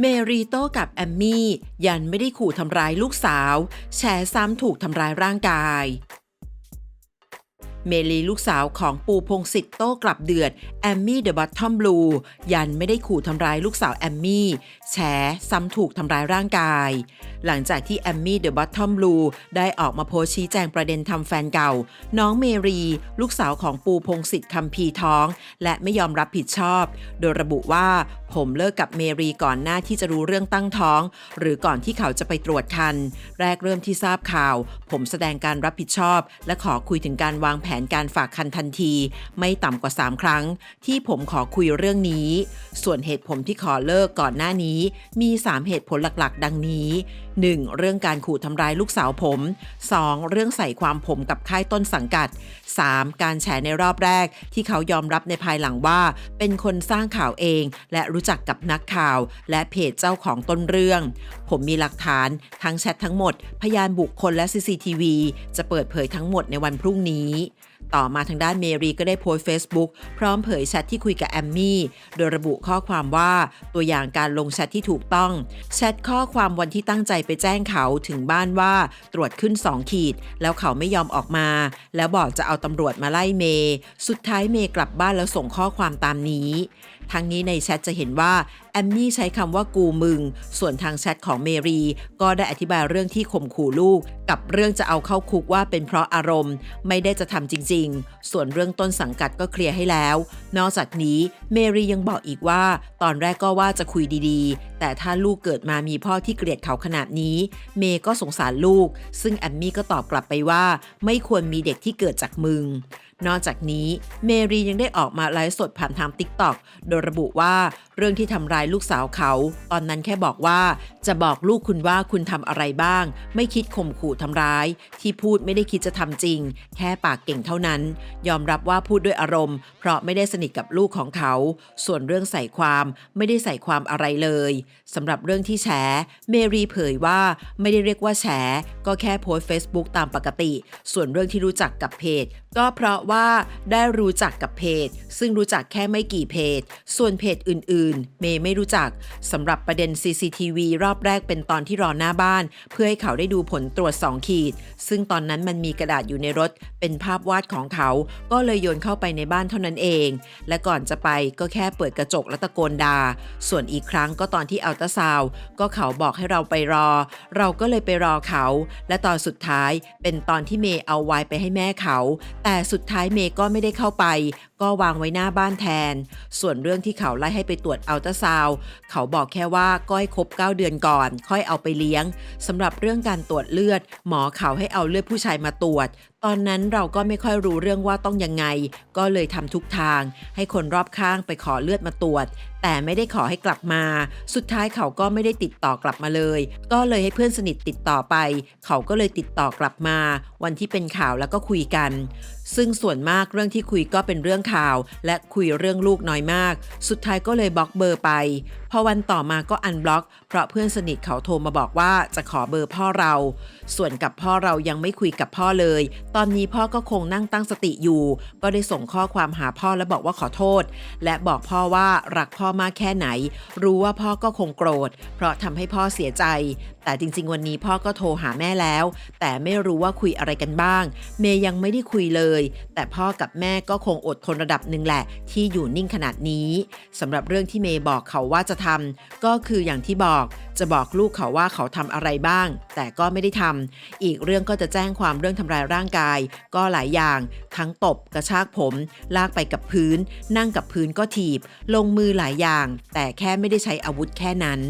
เมรีโต้กับแอมมี่ ยันไม่ได้ขู่ทำร้ายลูกสาวแชร์ซ้ำถูกทำร้ายร่างกาย เมลีลูกสาวของปูพงศิษฐ์โต้กลับเดือดแอมมี่เดอะบัตทอมบลูยันไม่ได้ขู่ทำร้ายลูกสาวแอมมี่แฉซ้ำถูกทำร้ายร่างกาย หลังจากที่แอมมี่เดอะบัตทอมบลูได้ออกมาโพสชี้แจงประเด็นทำแฟนเก่า น้องเมรี ลูกสาวของปูพงศิษฐ์คำพีท้อง และไม่ยอมรับผิดชอบ โดยระบุว่า ผมเลิกกับเมรีก่อนหน้าที่จะรู้เรื่องตั้งท้อง หรือก่อนที่เขาจะไปตรวจคัน แรกเริ่มที่ทราบข่าว ผมแสดงการรับผิดชอบ และขอคุยถึงการวางแผนการฝากคันทันที ไม่ต่ำกว่า 3 ครั้ง ที่ผมขอคุยเรื่องนี้ ส่วนเหตุผมที่ขอเลิกก่อนหน้านี้ มี 3 เหตุผลหลักๆ ดังนี้ 1. เรื่องการขู่ทำร้ายลูกสาวผม 2. เรื่องใส่ความผมกับค่ายต้นสังกัด 3. การแฉในรอบแรกที่เขายอมรับในภายหลังว่า เป็นคนสร้างข่าวเอง และรู้จักกับนักข่าว และเพจเจ้าของต้นเรื่อง ผมมีหลักฐานทั้งแชททั้งหมด พยานบุคคลและ CCTV จะเปิดเผยทั้งหมดในวันพรุ่งนี้ ต่อมาทางด้านเมรีก็ได้โพสต์ Facebook พร้อมเผยแชทที่คุยกับแอมมี่ โดยระบุข้อความว่าตัวอย่างการลงแชทที่ถูกต้อง แชทข้อความวันที่ตั้งใจไปแจ้งเขาถึงบ้านว่าตรวจขึ้น 2 ขีด แล้วเขาไม่ยอมออกมา แล้วบอกจะเอาตำรวจมาไล่เมย์สุดท้ายเมย์กลับบ้านแล้วส่งข้อความตามนี้ทั้งนี้ในแชทจะเห็นว่า แอมมี่ใช้คำว่ากูมึง ส่วนทางแชทของเมรี ก็ได้อธิบายเรื่องที่ข่มขู่ลูก กับเรื่องจะเอาเข้าคุกว่าเป็นเพราะอารมณ์ ไม่ได้จะทำจริงๆส่วนเรื่องต้นสังกัดก็เคลียร์ให้แล้ว นอกจากนี้เมรียังบอกอีกว่า ตอนแรกก็ว่าจะคุยดีๆ แต่ถ้าลูกเกิดมามีพ่อที่เกลียดเขาขนาดนี้ เมย์ก็สงสารลูก ซึ่งแอมมี่ก็ตอบกลับไปว่า ไม่ควรมีเด็กที่เกิดจากมึงนอกจากนี้เมรียังได้ออกมาไลฟ์สดผ่านทาง TikTok โดยระบุว่าเรื่องที่ทำร้ายลูกสาวเขา ตอนนั้นแค่บอกว่า จะบอกลูกคุณว่าคุณทำอะไรบ้าง ไม่คิดข่มขู่ทำร้าย ที่พูดไม่ได้คิดจะทำจริง แค่ปากเก่งเท่านั้น ยอมรับว่าพูดด้วยอารมณ์ เพราะไม่ได้สนิทกับลูกของเขา ส่วนเรื่องใส่ความไม่ได้ใส่ความอะไรเลยสำหรับเรื่องที่แฉเมรีเผยว่าไม่ได้เรียกว่าแฉก็แค่โพสต์ Facebook ตามปกติ ส่วนเรื่องที่รู้จักกับเพจ ก็เพราะว่าได้รู้จักกับเพจ ซึ่งรู้จักแค่ไม่กี่เพจ ส่วนเพจอื่นๆ เมย์ไม่รู้จักสำหรับประเด็น CCTV รอบแรกเป็นตอนที่รอหน้าบ้าน เพื่อให้เขาได้ดูผลตรวจ 2 ขีด ซึ่งตอนนั้นมันมีกระดาษอยู่ในรถ เป็นภาพวาดของเขา ก็เลยโยนเข้าไปในบ้านเท่านั้นเอง และก่อนจะไปก็แค่เปิดกระจกและตะโกนดา่าส่วนอีกครั้งก็ตอนที่อัลตราซาวก็เขาบอกให้เราไปรอ เราก็เลยไปรอเขา และตอนสุดท้ายเป็นตอนที่เมย์เอาไวน์ไปให้แม่เขา แต่สุดท้ายชายเมย์ก็ไม่ได้เข้าไป ก็วางไว้หน้าบ้านแทน ส่วนเรื่องที่เขาไล่ให้ไปตรวจอัลตราซาวด์เขาบอกแค่ว่าก้อยครบ 9 เดือนก่อน ค่อยเอาไปเลี้ยงสำหรับเรื่องการตรวจเลือด หมอเขาให้เอาเลือดผู้ชายมาตรวจ ตอนนั้นเราก็ไม่ค่อยรู้เรื่องว่าต้องยังไง ก็เลยทำทุกทาง ให้คนรอบข้างไปขอเลือดมาตรวจ แต่ไม่ได้ขอให้กลับมา สุดท้ายเขาก็ไม่ได้ติดต่อกลับมาเลย ก็เลยให้เพื่อนสนิทติดต่อไป เขาก็เลยติดต่อกลับมา วันที่เป็นข่าวแล้วก็คุยกัน ซึ่งส่วนมากเรื่องที่คุยก็เป็นเรื่องข่าว และคุยเรื่องลูกน้อยมาก สุดท้ายก็เลยบล็อกเบอร์ไป พอวันต่อมาก็อันบล็อก เพราะเพื่อนสนิทเขาโทรมาบอกว่าจะขอเบอร์พ่อเรา ส่วนกับพ่อเรายังไม่คุยกับพ่อเลยตอนนี้พ่อก็คงนั่งตั้งสติอยู่ ก็ได้ส่งข้อความหาพ่อและบอกว่าขอโทษ และบอกพ่อว่ารักพ่อมากแค่ไหน รู้ว่าพ่อก็คงโกรธ เพราะทำให้พ่อเสียใจ แต่จริง ๆ วันนี้พ่อก็โทรหาแม่แล้ว แต่ไม่รู้ว่าคุยอะไรกันบ้าง เมย์ยังไม่ได้คุยเลย แต่พ่อกับแม่ก็คงอดทนระดับหนึ่งแหละ ที่อยู่นิ่งขนาดนี้สำหรับเรื่องที่เมย์บอกเขาว่าจะทำก็คืออย่างที่บอกจะบอกลูกเขาว่าเขาทำอะไรบ้าง แต่ก็ไม่ได้ทำอีกเรื่องก็จะแจ้งความเรื่องทำร้ายร่างกายายก็หลายอย่าง ทั้งตบกระชากผม ลากไปกับพื้น นั่งกับพื้นก็ถีบ ลงมือหลายอย่าง แต่แค่ไม่ได้ใช้อาวุธแค่นั้น